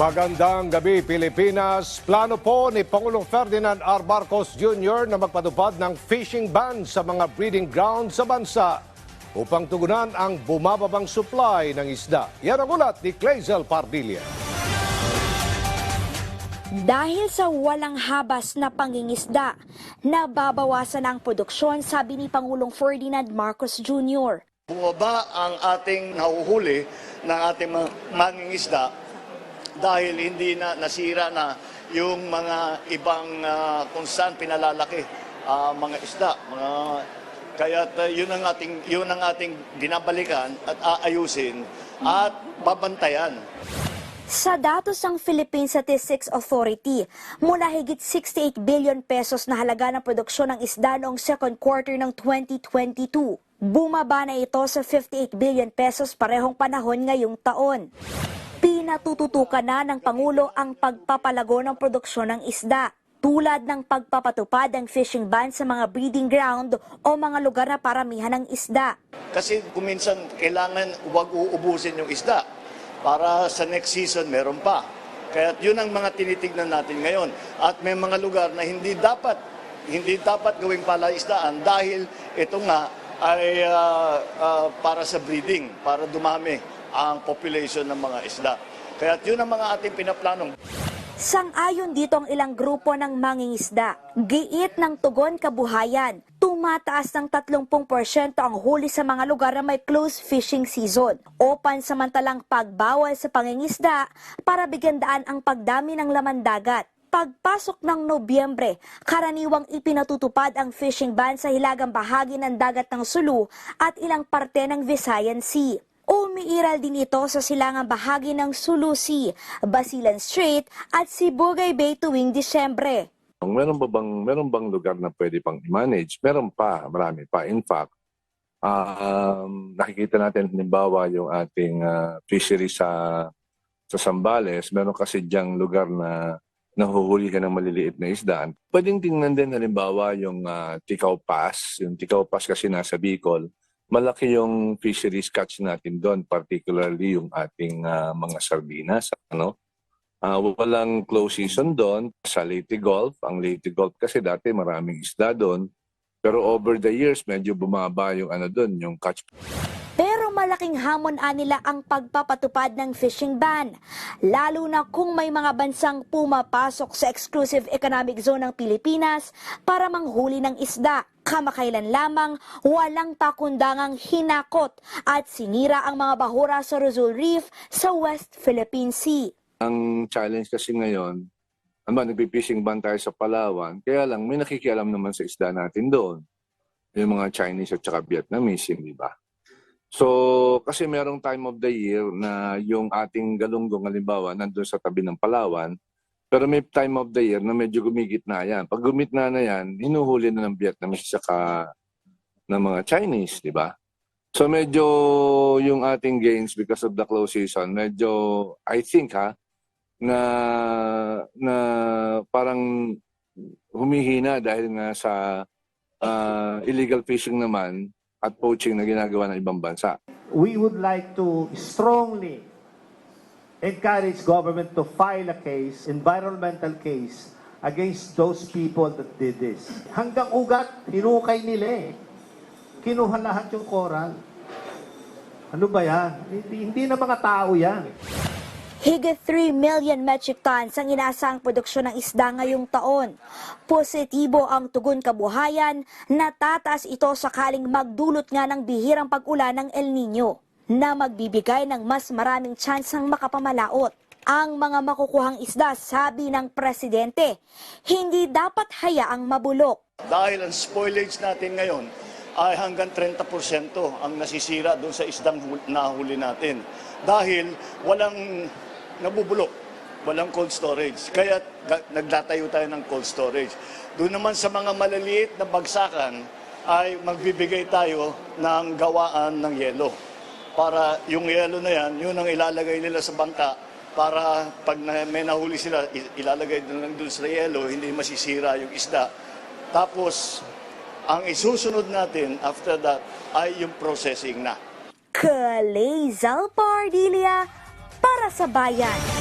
Magandang gabi Pilipinas. Plano po ni Pangulong Ferdinand R. Marcos Jr. na magpatupad ng fishing ban sa mga breeding grounds sa bansa upang tugunan ang bumababang supply ng isda. Yan ang ulat ni Clazel Pardilla. Dahil sa walang habas na pangingisda, nababawasan ang produksyon, sabi ni Pangulong Ferdinand Marcos Jr. Bumaba ang ating nahuhuli ng ating mga mangingisda dahil hindi na nasira na yung mga ibang ah, kung saan pinalalaki ah, mga isda. Mga, kaya yun ang ating yun ang ating binabalikan at aayusin at babantayan. Sa datos ng Philippine Statistics Authority, mula higit 68 billion pesos na halaga ng produksyon ng isda noong second quarter ng 2022. Bumaba na ito sa 58 billion pesos parehong panahon ngayong taon. Pinatututukan na ng Pangulo ang pagpapalago ng produksyon ng isda tulad ng pagpapatupad ng fishing ban sa mga breeding ground o mga lugar na paramihan ng isda. Kasi kuminsan kailangan huwag uubusin yung isda para sa next season meron pa. Kaya yun ang mga tinitignan natin ngayon. At may mga lugar na hindi dapat hindi dapat gawing palaisdaan dahil ito nga ay ah, ah, para sa breeding, para dumami ang population ng mga isda. Kaya yun ang mga ating pinaplanong. Sang-ayon dito ang ilang grupo ng mangingisda. Giit ng tugon kabuhayan, tumataas ng 30% ang huli sa mga lugar na may close fishing season o pansamantalang pagbawal sa pangingisda para bigyan daan ang pagdami ng laman dagat. Pagpasok ng Nobyembre, karaniwang ipinatutupad ang fishing ban sa hilagang bahagi ng dagat ng Sulu at ilang parte ng Visayan Sea. Umiiral din ito sa silangang bahagi ng Sulu Sea, Basilan Strait at Sibugay Bay tuwing Disyembre. Meron ba bang meron bang lugar na pwede pang i-manage? Meron pa, marami pa. In fact, um, nakikita natin halimbawa yung ating ah, fishery sa sa Sambales, meron kasi diyang lugar na nahuhuli ka ng maliliit na isdaan. Pwedeng tingnan din halimbawa yung ah, Tikaw Pass. Yung Tikaw Pass kasi nasa Bicol. Malaki yung fisheries catch natin doon, particularly yung ating ah, mga sardinas. Ano? Ah, walang close season doon sa Leyte Gulf. Ang Leyte Gulf kasi dati maraming isda doon. Pero over the years, medyo bumaba yung ano doon, yung catch. Pero malaking hamon nila ang pagpapatupad ng fishing ban, lalo na kung may mga bansang pumapasok sa exclusive economic zone ng Pilipinas para manghuli ng isda. Kamakailan lamang, walang pakundangang hinakot at sinira ang mga bahura sa Rizal Reef sa West Philippine Sea. Ang challenge kasi ngayon, ano nagpipishing ban tayo sa Palawan, kaya lang may nakikialam naman sa isda natin doon. Yung mga Chinese at saka Vietnamese, hindi ba? So, kasi merong time of the year na yung ating galunggong, halimbawa, nandun sa tabi ng Palawan, pero may time of the year na medyo gumigit na yan. Pag gumitna na yan, hinuhuli na ng Vietnamese saka ng mga Chinese, di ba? So medyo yung ating gains because of the close season, medyo, I think ha, na, na parang humihina dahil nga sa ah, illegal fishing naman at poaching na ginagawa ng ibang bansa. we would like to strongly encourage government to file a case, environmental case, against those people that did this. Hanggang ugat, hinukay nila eh. Kinuha lahat yung coral. Ano ba yan? Hindi, hindi na mga tao yan. Higit 3 million metric tons ang inaasang produksyon ng isda ngayong taon. Positibo ang tugon kabuhayan, natataas ito sakaling magdulot nga ng bihirang pag-ulan ng El Nino na magbibigay ng mas maraming tsansang makapamalaot. Ang mga makukuhang isda, sabi ng presidente, hindi dapat hayaang mabulok. Dahil ang spoilage natin ngayon ay hanggang 30% ang nasisira doon sa isdang hul- nahuli natin. Dahil walang nabubulok, walang cold storage. Kaya nagtatayo tayo ng cold storage. Doon naman sa mga maliliit na bagsakan ay magbibigay tayo ng gawaan ng yelo. Para yung yelo na yan, yun ang ilalagay nila sa bangka para pag may nahuli sila, ilalagay na lang doon sa yelo, hindi masisira yung isda. Tapos, ang isusunod natin after that ay yung processing na. Kalezal Pardilia para sa bayan.